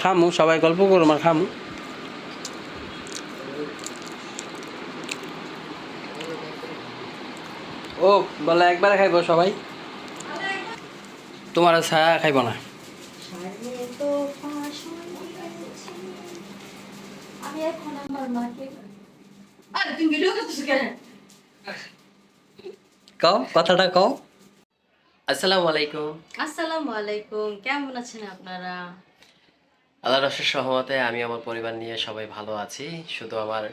খামু সবাই গল্প করো আমার খামু। ও বলে একবারে খাইবো সবাই? তোমার ছায়া খাইব না। কও কথাটা কও। আসসালামু আলাইকুম। আসসালামু আলাইকুম কেমন আছেন আপনারা? আল্লাহ রসের সহমতে আমি আমার পরিবার নিয়ে সবাই ভালো আছি শুধু আমার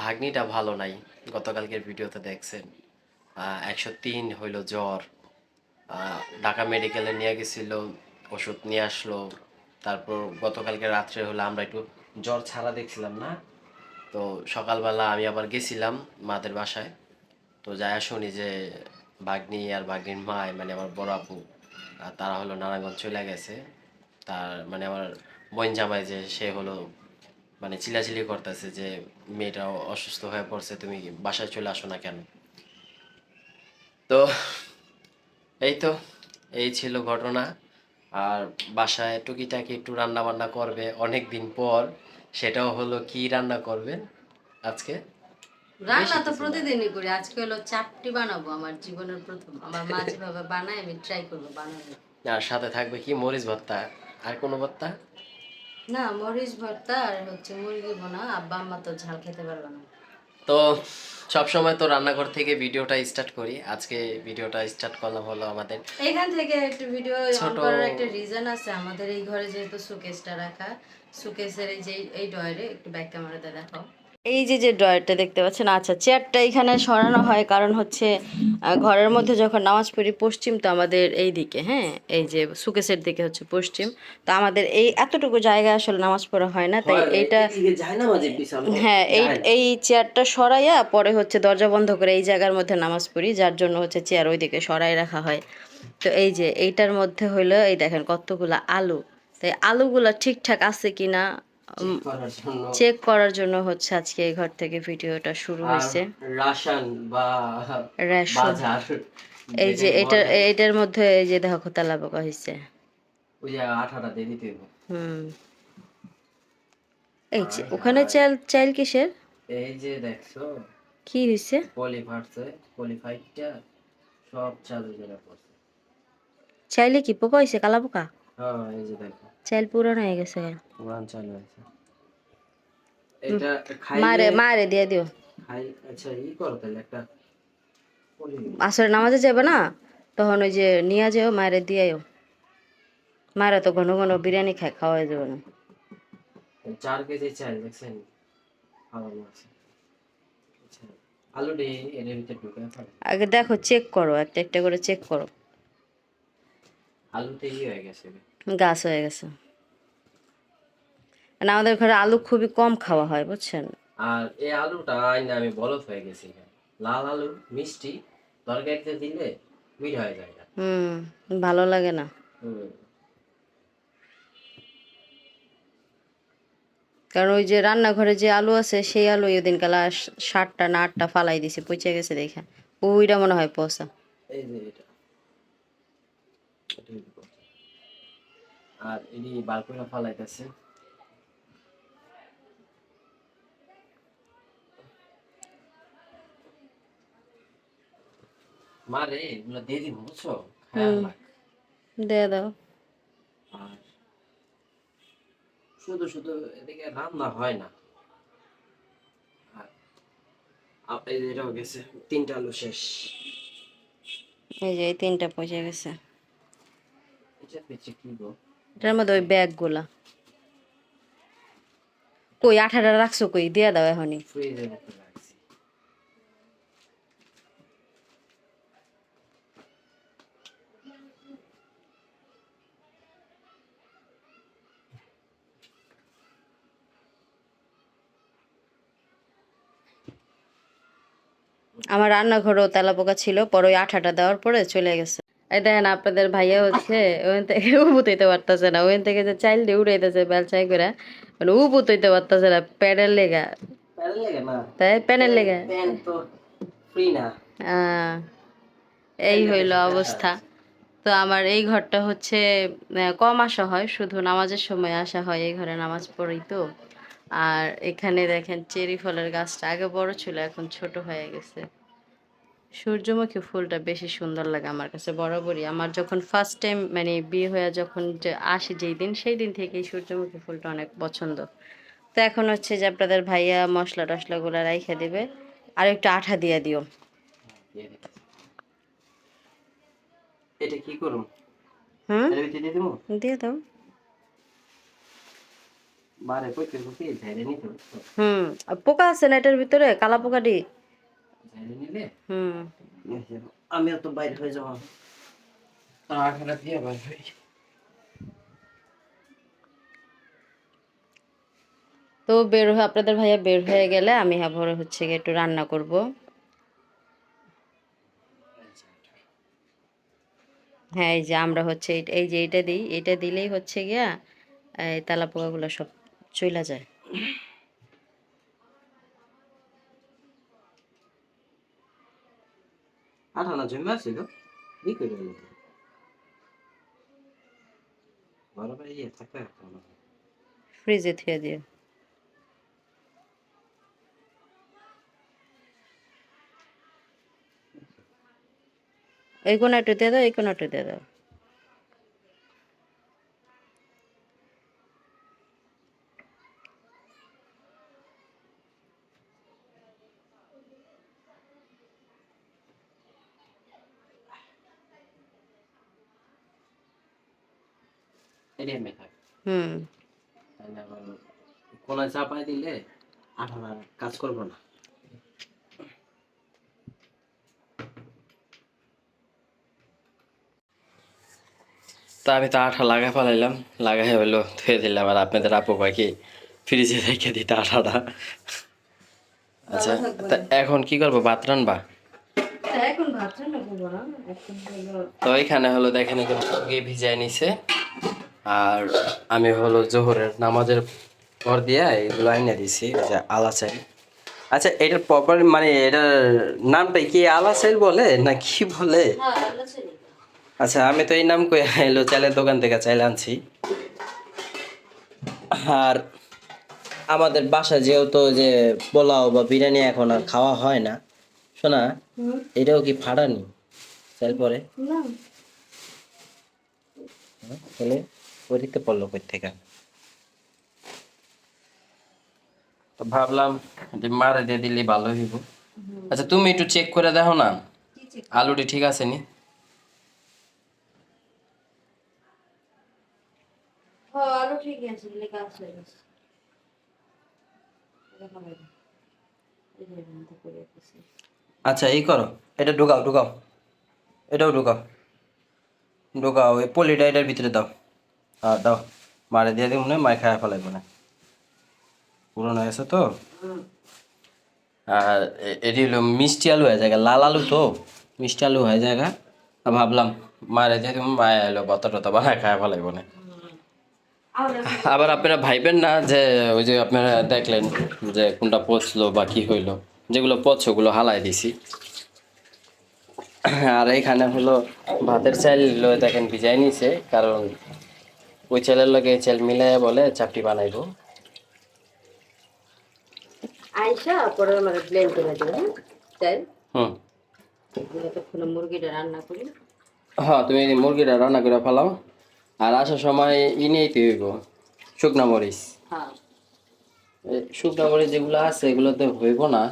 ভাগ্নিটা ভালো নাই গতকালকের ভিডিওতে দেখছেন। একশো তিন হইল জ্বর ঢাকা মেডিকেলে নিয়ে গেছিল ওষুধ নিয়ে আসলো তারপর গতকালকে রাত্রে হলো আমরা একটু জ্বর ছাড়া দেখছিলাম না। তো সকালবেলা আমি আবার গেছিলাম মাদের বাসায়। তো যাই শুনি যে বাগনি আর ভাগ্নির মায় মানে আমার বড় আপু তারা হলো নারায়ণগঞ্জ চলে গেছে। তার মানে আমার বোন জামাই যে, সে হলো মানে চিলাচিলি করতেছে যে, মেয়েটা অসুস্থ হয়ে পড়ছে, তুমি বাসায় চলে আসো না কেন? তো এই তো, এই ছিল ঘটনা। আর বাসায় টুকিটাকি একটু রান্না বান্না করবে অনেক দিন পর, সেটাও হলো কি রান্না করবেন আজকে? রান্না তো প্রতিদিনই করি। আজকে হলো চাপটি বানাবো আমার জীবনের প্রথম। আমার মা যেভাবে বানায় আমি ট্রাই করব বানাবো আর সাথে থাকবে কি? মরিচ ভর্তা। আর কোনো ভর্তা? না মরিচ ভর্তা আর হচ্ছে মুরগি ভোনা। আব্বা আম্মা তো ঝাল খেতে পারবে না। তো সবসময় তো রান্নাঘর থেকে ভিডিওটা স্টার্ট করি। আজকে ভিডিওটা স্টার্ট করলাম হলো আমাদের এখান থেকে একটা ভিডিও অন করার একটা রিজন আছে। আমাদের এই ঘরে যেহেতু সুকেসটা রাখা সুকেসের এই যে এই ডয়ারে একটু ব্যাক ক্যামেরাতে দেখাও। এই যে যে ড্রয়ারটা দেখতে পাচ্ছেন আচ্ছা চেয়ারটা এখানে সরানো হয় কারণ হচ্ছে ঘরের মধ্যে যখন নামাজ পড়ি পশ্চিম তো আমাদের এই দিকে হ্যাঁ এই যে সুকেসের দিকে হচ্ছে পশ্চিম তো আমাদের এই এতটুকু জায়গায় আসলে নামাজ পড়া হয় না তাই এইটা না হ্যাঁ। এই এই চেয়ারটা সরাইয়া পরে হচ্ছে দরজা বন্ধ করে এই জায়গার মধ্যে নামাজ পড়ি যার জন্য হচ্ছে চেয়ার ওইদিকে সরাই রাখা হয়। তো এই যে এইটার মধ্যে হইল এই দেখেন কতগুলা আলু তাই আলুগুলা ঠিকঠাক আছে কিনা করার জন্য চেক করার জন্য। হচ্ছে আজকে এই ঘর থেকে ভিডিওটা শুরু হয়েছে। রাশন বা বাজার এই যে এটা এটার মধ্যে এই যে দেখো তেলা পোকা হয়েছে ওই যে আঠাটা দিয়ে দিতে হুম। এই যে ওখানে চাল চাইল কিসের? এই যে দেখছ? কি হয়েছে পলি ফাটছে পলিফাইডটা সব চালু জেনে পড়ছে চাইলে কি পোকা হয়েছে কালা পোকা? এই যে দেখো। চাইল পুরানো হয়ে গেছে। পুরান চালু হয়েছে এটা খাই মারে মারে দিয়ে দিও। খাই আচ্ছা ই করো তাহলে একটা আসলে নামাজে যাবে না? তখন ওই যে নিয়ে যাও মায়ের দিয়েও মায়েরা তো ঘন ঘন বিরিয়ানি খায় খাওয়া যাবে না। চার কেজি চাল দেখছেন? খাওয়ানো আছে। আচ্ছা আলু এর ভিতরে আগে দেখো চেক করো একটা একটা করে চেক করো। আলুতে ই হয়ে গেছে। গাছ হয়ে গেছে। আর আমাদের ঘরে আলু খুবই কম খাওয়া হয় বুঝছেন? আর এই আলুটা আইনা আমি বলদ হয়ে গেছি লাল আলু মিষ্টি তরকারিতে দিলে মিঠ হয়ে যায় না। হুম ভালো লাগে না। কারণ ওই যে রান্নাঘরে যে আলু আছে সেই আলু ওই দিন কালা ষাটটা না আটটা ফালাই দিছে পচে গেছে দেখা। ওইটা মনে হয় পচা। এই যে এটা। আর এটি বালকনি ফালাইতেছে। মারে এগুলো দিয়ে দিব বুঝছ? খায়াল দিয়ে দাও। আর শুধু শুধু এদিকে রান্না হয় না। আর আপ- এই যে গেছে তিনটা আলু শেষ। এই যে তিনটা পচে গেছে। এটা পেয়েছে কি গো? এটার মধ্যে ওই ব্যাগগুলা। কই আঠাটা রাখছো কই? দিয়ে দাও এখনই। আমার রান্নাঘরেও তেলা পোকা ছিল পরে ওই আঠাটা দেওয়ার পরে চলে গেছে। এই দেখেন আপনাদের ভাইয়া হচ্ছে ওখান থেকে উপুতইতে পারতেছে না। ওখান থেকে যে চাইল দিয়ে উড়াইতেছে বেলচাই করে। মানে উপুতইতে পারতেছে না প্যাডের লেগা। তাই? প্যানের লেগা। এই হইল অবস্থা। তো আমার এই ঘরটা হচ্ছে কম আসা হয়? শুধু নামাজের সময় আসা হয় এই ঘরে নামাজ পড়ি তো। আর এখানে দেখেন চেরি ফলের গাছটা আগে বড় ছিল এখন ছোট হয়ে গেছে। সূর্যমুখী ফুলটা বেশি সুন্দর লাগে আমার কাছে বরাবরই। আমার যখন ফার্স্ট টাইম মানে বিয়ে হয়ে যখন আসি যেই দিন সেই দিন থেকেই সূর্যমুখী ফুলটা অনেক পছন্দ। তো এখন হচ্ছে যে আপনাদের ভাইয়া মশলা টশলাগুলো রাইখে দেবে। আর একটু আঠা দিয়ে দিও। এটা কি করুম? হুম? দিয়ে দাও। হুম পোকা আছে না এটার ভিতরে? কালা পোকাটি নিলে হুম। তো বাইরে হয়ে যাব। আখানা দিয়ে বাইরে হয়ে তো বের হয়ে আপনাদের ভাইয়া বের হয়ে গেলে আমি আবার হচ্ছে গিয়ে একটু রান্না করব। হ্যাঁ এই যে আমরা হচ্ছে এই- যে এইটা দিই এটা দিলেই হচ্ছে গিয়া এই তেলা পোকাগুলো সব চলে যায়। আঠানা জমে আছে গো কি করে হলো বড় ভাই ইয়ে হয়। ফ্রিজে থুয়ে দিও। এই কোনাটা দিয়ে দাও এই কোনাটা দিয়ে দাও এটাই আমি থাক হুম। কোনায় চাপাই দিলে আঠানা কাজ করব না। তা আমি তো আঠা লাগাই ফেলাইলাম লাগাই হইল ধুয়ে দিলাম আর আপনাদের আপু পাখি ফ্রিজে রেখে দিতে আঠাটা আচ্ছা তা এখন কি করব ভাত রানবা এখন ভাত রান্না করব না এখন হলো তো এখানে হলো দেখেন এই যে ভিজাই নিছে। আর আমি হলো জোহরের নামাজের পর দিয়া এগুলো আইনে দিছি যে আলা চাই আচ্ছা এটার প্রপার মানে এটার নামটা কি আলা চাইল বলে না কি বলে? হ্যাঁ আচ্ছা আমি তো এই নাম কই এলো চালের দোকান থেকে চাইলে আনছি। আর আমাদের বাসায় যেহেতু যে পোলাও বা বিরিয়ানি এখন আর খাওয়া হয় না শোনা এটাও কি ফাটানি চাল পরে? না। হ্যাঁ, তাহলে ওদিকে পড়ল কই থেকে? তো ভাবলাম যে মারে দিয়ে দিলে ভালো হইব। আচ্ছা তুমি একটু চেক করে দেখো না। আলুটি ঠিক আছে নি? আছে। আচ্ছা এই করো। এটা ঢুকাও ঢুকাও। এটাও ঢুকাও। ঢুকাও এই পলিটা এটার ভিতরে দাও। দাও, মারে দিয়ে দিই মনে হয় মায় খায় ফেলাইব না। পুরনো হয়েছে তো? আর এটি হলো মিষ্টি আলু হয়ে জায়গা লাল আলু তো, মিষ্টি আলু হয়ে আর ভাবলাম, মারে দিয়ে দিব মায় এলো বতা টতা বানায় খায় ফেলাইব না। আবার আপনারা ভাইবেন না যে, ওই যে আপনারা দেখলেন যে কোনটা পচলো বা কি হইল, যেগুলো পচছে ওগুলো হালাই দিছি। আর এখানে হলো ভাতের চাল দেখেন ভিজাই নিছে, কারণ ওই চালের লগে এই চাল মিলাই বলে চাপটি বানাইবো। আইসা পরে আমাদের ব্লেন্ড করে দেবো হ্যাঁ? তাই? হুম। মুরগিটা রান্না করি। হ্যাঁ তুমি মুরগিটা রান্না করে ফেলাও আর আসার সময় ই নিয়েই হইব শুকনা মরিচ। হ্যাঁ। শুকনা মরিচ যেগুলো আছে এগুলোতে হইব না।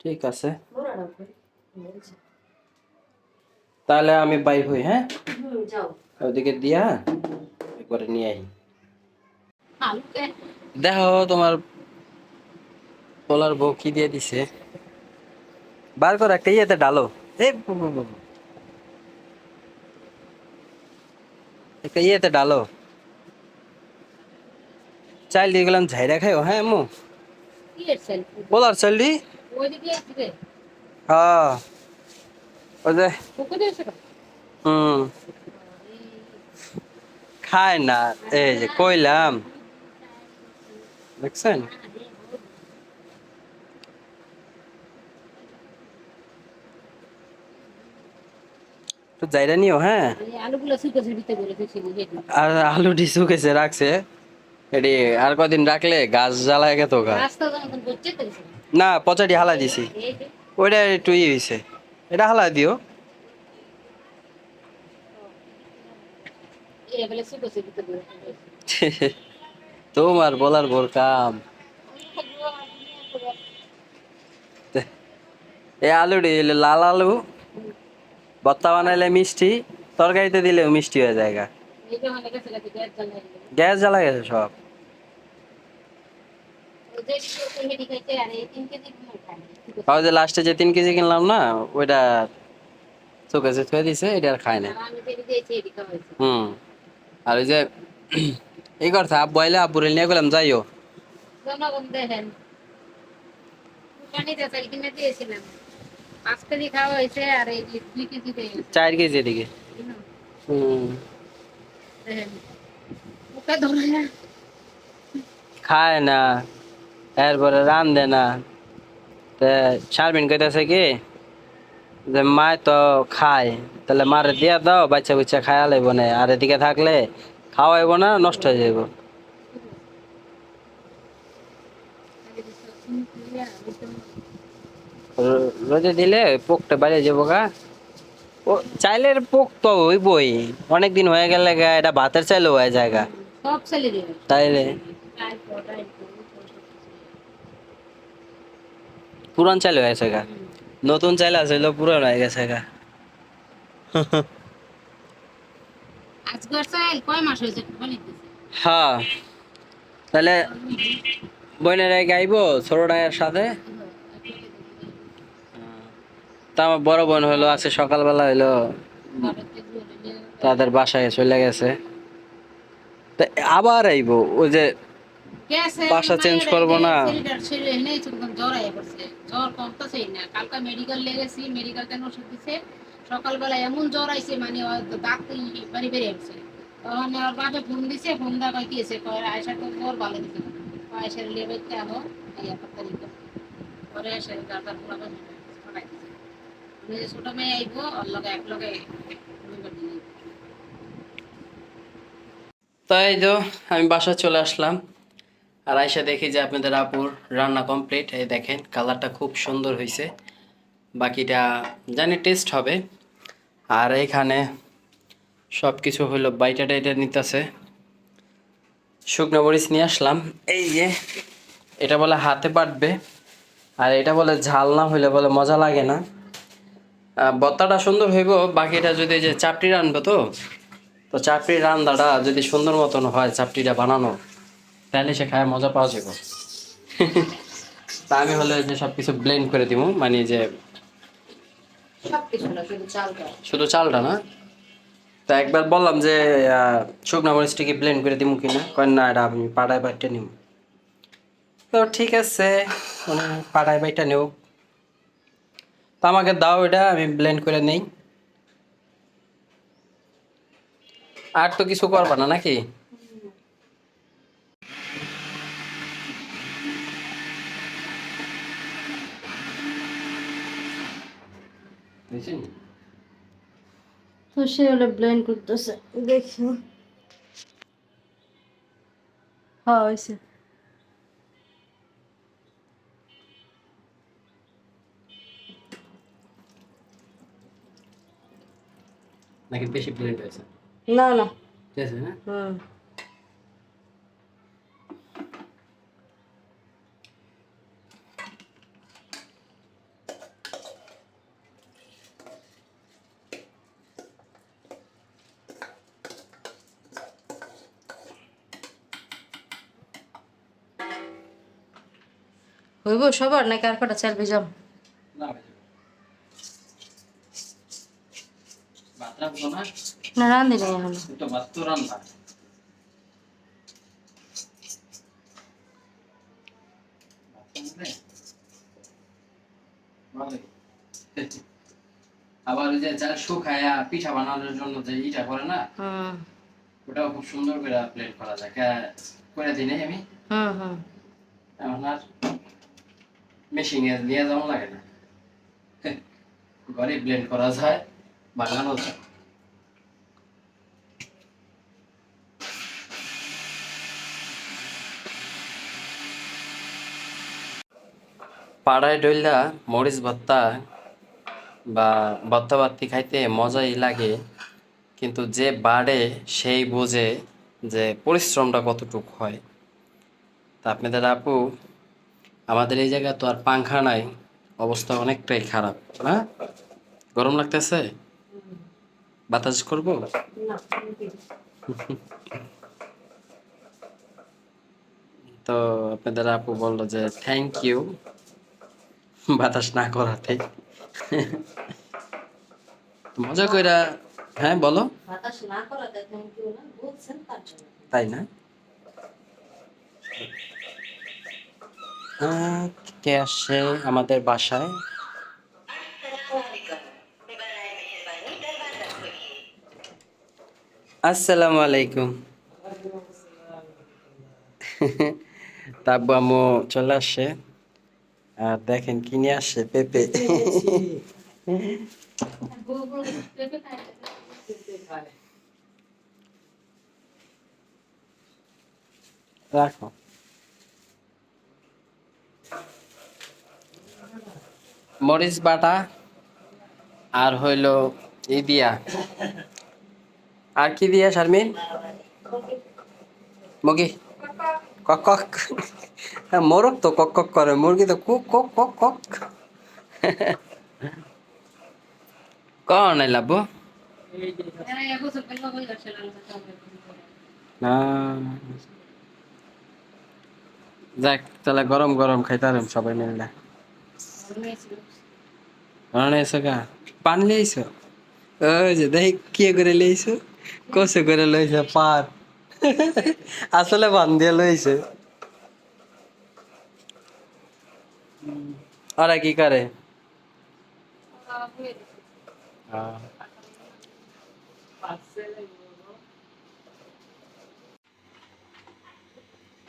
ঠিক আছে। তাহলে আমি বাইর হই হ্যাঁ? ওদিকে দিয়া একবারে নিয়ে আই। দেখো তোমার পোলার বউ কি দিয়ে দিছে। বার কর একটা ইয়েতে ডালো। এই। একটা ইয়েতে ডালো। চাল দিয়ে গেলাম ঝাইরা খাইও হ্যাঁ মু? পোলার চাল দি? হ্যাঁ। ওই হুম। খায় না। এই যে কইলাম। দেখছেন? তো যাইরা নিও হ্যাঁ? আর আলু ডি শুকেছে রাখছে। এটি আর কদিন রাখলে গাছ জ্বালায় গেত গাছ না পচাটি হালা দিছি। ওইটা একটু ইয়ে হয়েছে এটা হালা দিও। তোমার বলার ভোর কাম। এই আলুটি হইল লাল আলু। ভর্তা বানাইলে মিষ্টি, তরকারিতে দিলেও মিষ্টি হয়ে যায় গ্যাস জ্বালা গেছে সব। ওই যে লাস্টে যে তিন কেজি কিনলাম না ওইটা চোখে যে থুয়ে দিছে এটা আর খায় না হুম। আর ওই যে এই কথা আব্বু আইলে আব্বুরে নিয়ে গেলাম যাইও। দিয়ে চার কেজি এদিকে। হুম। খায় না এরপরে রান্ধে না। তে শারমিন কইতাছে কি? যে মায় তো খায় তাহলে মারে দিয়া দাও বাচ্চা বুচ্চা খায়া লাইব না। আর এদিকে থাকলে খাওয়াইব না নষ্ট হয়ে যাইব। র- রোদে দিলে পোকটা বাইরে যাব গা। ও চাইলের পোক তো হইবই। অনেকদিন হয়ে গেলে গা এটা ভাতের চাইলেও হয়ে যায় গা। সব তাইলে? পুরান চাইলে হয়েছে গা। নতুন চাইলে আসলে পুরান হয়ে গেছে গা। আজকের চাইল কয় মাস হয়েছে হ্যাঁ। তাহলে বোনের গাইব ছোটটার সাথে। তা আমার বড় বোন হলো আছে সকালবেলা হইল তাদের বাসায় চলে গেছে। তা আবার আইবো ওই যে বাসা change করব না। জ্বর আয়া পড়ছে। জ্বর কমতেছেই না। কালকে মেডিকেল লেগেছি মেডিকেল থেকে ওষুধ দিছে। সকালবেলা এমন জ্বর আইছে মানে দাঁত বাড়ি তখন বাপে ফোন দিছে ফোন দা কয় কিছে কয় আয়সা তো জ্বর ভালো দিছে আয়সার আহো একটা তারিখে। পরে পাঠাই দিছে। ছোট মেয়ে আইবো ওর লগে এক লগে। তাই তো আমি বাসা চলে আসলাম। আর আইসা দেখি যে আপনাদের আপুর রান্না কমপ্লিট এই দেখেন কালারটা খুব সুন্দর হয়েছে বাকিটা জানি টেস্ট হবে। আর এখানে সব কিছু হলো বাইটা টাইটা নিতেছে। শুকনো মরিচ নিয়ে আসলাম। এই যে, এটা বলে হাতে পাটবে। আর এটা বলে ঝাল না হইলে বলে মজা লাগে না। ভর্তাটা সুন্দর হইব, বাকিটা যদি যে চাপটি রানবো তো? তো চাপড়ির রান্নাটা যদি সুন্দর মতন হয় চাপটিটা বানানো। তাহলে সে খায় মজা পাওয়া যাবে। তা আমি হলে যে সব কিছু ব্লেন্ড করে দিব মানে যে শুধু চালটা। না? তা একবার বললাম যে শুকনো মরিচটা কি ব্লেন্ড করে দিব কিনা? কয়েন না এটা আমি পাড়ায় বাইটটা নিব তো ঠিক আছে মানে পাড়ায় বাইটটা নেব তো আমাকে দাও এটা আমি ব্লেন্ড করে নেই। আর তো কিছু করবা না নাকি? তো সে হলে ব্লেন্ড করতেছে। দেখি। হ্যাঁ হয়েছে। নাকি বেশি ব্লেন্ড হয়েছে? না না। ঠিক না? হুম। হইব সবার নাকি আর কটা চাল ভেজাম? না রান্ধি নেই এখনও। আবার ওই যে যারা শুকায়া পিঠা বানানোর জন্য যে ইটা করে না ওটাও খুব সুন্দর করে প্লেট করা যায়। করে দিই নাই আমি? হুম হুম। মেশিনে নিয়ে যাওয়া লাগে না। ঘরে ব্লেন্ড করা যায়, বানানো যায়। পাড়ায় ডইলা মরিচ ভত্তা বা ভত্তা ভাত্তি খাইতে মজাই লাগে, কিন্তু যে বাড়ে সেই বোঝে যে পরিশ্রমটা কতটুকু হয়। তা আপনাদের আপু আমাদের এই জায়গায় তো আর পাংখা নাই। অবস্থা অনেকটাই খারাপ না? গরম লাগতেছে? বাতাস করব? তো আপনাদের আপু বলল যে থ্যাংক ইউ বাতাস না করাতে। মজা কইরা হ্যাঁ বলো। বাতাস না করাতে থ্যাংক ইউ না বলছেন তাই না? কে আসছে আমাদের বাসায়? আসসালামু আলাইকুম। তাব্বু আম্মু চলে আসছে আর দেখেন কি নিয়ে আসছে পেঁপে। রাখো। মরিচ বাটা আর হইল ই দিয়া। আর কি দিয়া, শারমিন? মুরগি। কক কক। হ্যাঁ মোরগ তো কক কক করে। মুরগি তো কুক কক কক কক। কন লাভ যাক, তাহলে গরম গরম খাইতাম সবাই মিলে। রান্না এসো গা পান লিয়েছো ওই যে দেখি কি করে লিয়েছো কষে করে লইছে পান আসলে পান দিয়ে লইছে ওরা কি করে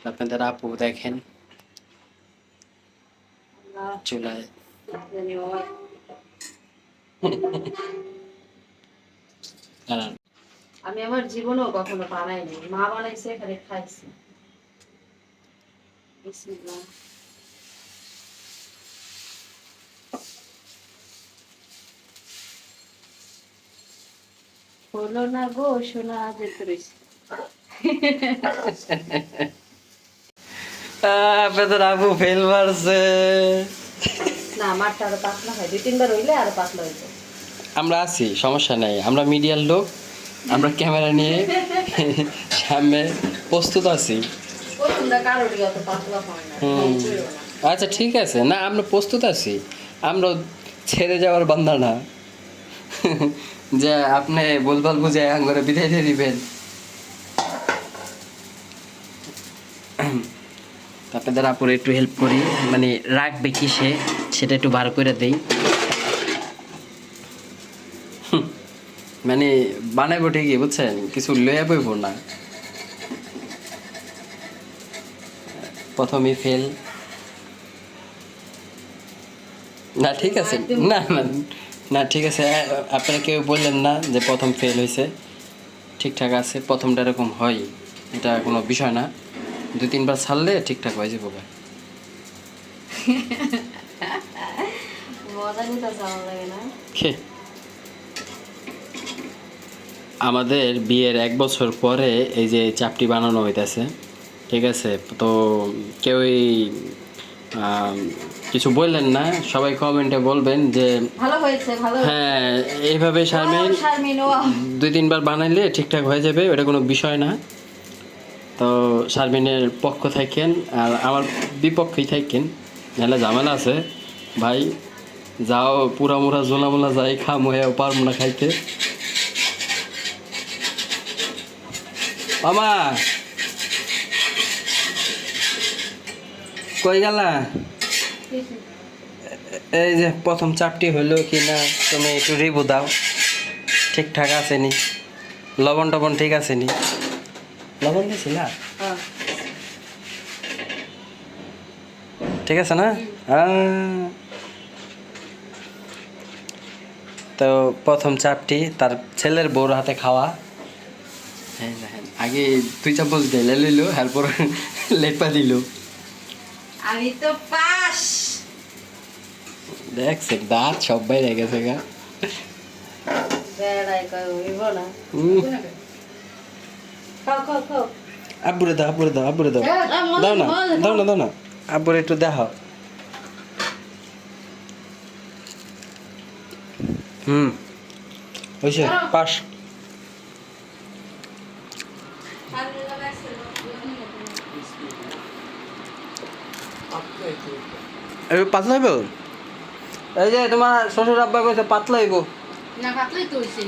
আপনাদের আপু দেখেন চুলায় দাঁড়ান। আমি আমার জীবনেও কখনো বানাইনি। মা বানাইছে, এখানে খাইছি। হলো না গো, সোনা যেতে রয়েছে আপনাদের আপু ফেল মারছে। না আমারটা আরও পাতলা হয় দুই তিনবার হইলে আরও পাতলা হইতো। আমরা আছি সমস্যা নাই। আমরা মিডিয়ার লোক আমরা ক্যামেরা নিয়ে সামনে প্রস্তুত আছি। করো। আচ্ছা ঠিক আছে। না আমরা প্রস্তুত আছি। আমরা ছেড়ে যাওয়ার বান্দা না। যে আপনি বলবাল বুঝে আঙ্গরে বিদায় দিয়ে দিবেন। আপনাদের আপুর একটু হেল্প করি। মানে রাখবে কি সে সেটা একটু বার করে দেই। মানে বানাইবো ঠিকই বুঝছেন? কিছু লইয়া বইব না। প্রথমে ফেল। না ঠিক আছে। না না না ঠিক আছে। আপনারা কেউ বললেন না যে প্রথম ফেল হয়েছে ঠিকঠাক আছে প্রথমটা এরকম হয়। এটা কোনো বিষয় না। দুই তিনবার ছাড়লে ঠিকঠাক হয়ে যাব। মজা নিতে ভালো লাগে না? খে আমাদের বিয়ের এক বছর পরে এই যে চাপটি বানানো হইতেছে ঠিক আছে? তো কেউই কিছু বললেন না? সবাই কমেন্টে বলবেন যে ভালো হয়েছে ভালো হ্যাঁ এইভাবে শারমিন দুই তিনবার বানাইলে ঠিকঠাক হয়ে যাবে ওটা কোনো বিষয় না। তো শারমিনের পক্ষ থাকেন আর আমার বিপক্ষেই থাকেন। নাহলে ঝামেলা আছে। ভাই, যাও, পুরা মুরা জোলা মোলা যাই, খাম হয়ে পারব না খাইতে। মামা! কই গেলা? এই যে প্রথম চাপটি হইল কি না তুমি একটু রিভিউ দাও। ঠিকঠাক আছে নি। লবণ টবণ ঠিক আছে নি? লবণ দিয়েছিল হ্যাঁ। ঠিক আছে না? আহ। তো প্রথম চাপটি তার ছেলের বউর হাতে খাওয়া। হ্যাঁ আগে তুই চামচ ঢেলে লইলো এরপর লেপা দিল। আমি তো পাস। দেখছেন দাঁত সব বাইরে গেছে গা। আব্বুরে দাও আব্বুরে দাও আব্বুরে দাও। দাও না দাও না দাও না। আব্বুরে একটু দেখাও। হুম। হয়েছে একটু পাতলা হইব? এই যে তোমার শ্বশুর আব্বা কইছে পাতলা হইব। না পাতলাই তো হইছে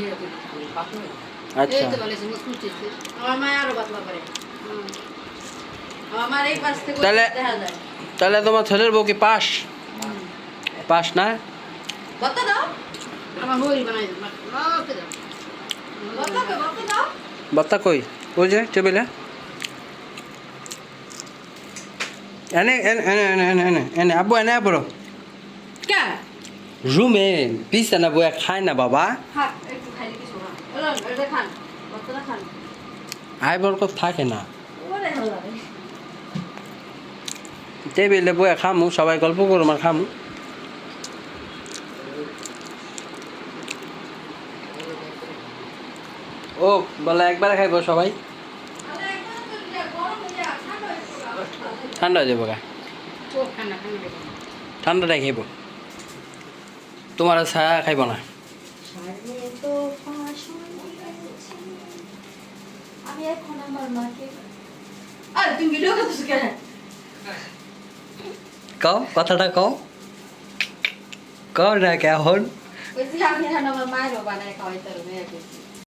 আচ্ছা। আমার মায় আরও পাতলা করে আমার মার এই পাশ থেকে ওই তাহলে- তাহলে তোমার ছেলের বউ কি পাস পাস না? বত্তা কই? ওই যে টেবিলে। এনে এনে এনে এনে এনে এনে আব্বু এনে আব্বু রুমে বিছানা বয়ে খায় না বাবা। খা একটু খাইলে কিছু না এলো এটা খান বত্তাটা খান আই বরকত থাকে না ওরে হলো টেবিলে বয়ে খামু, সবাই গল্প করুম আর খামু। ও, বলে একবারে খাইব সবাই। ঠান্ডা হয়ে যাব গা। ঠান্ডাটাই খাইব। তোমার ছায়া খাইব না। আমি এখন আমার মাকে আরে, তুমি ভিডিও কেন? কও কথাটা কও। কও না কেমন? আমার মায়েরও বানায় খাওয়াইতে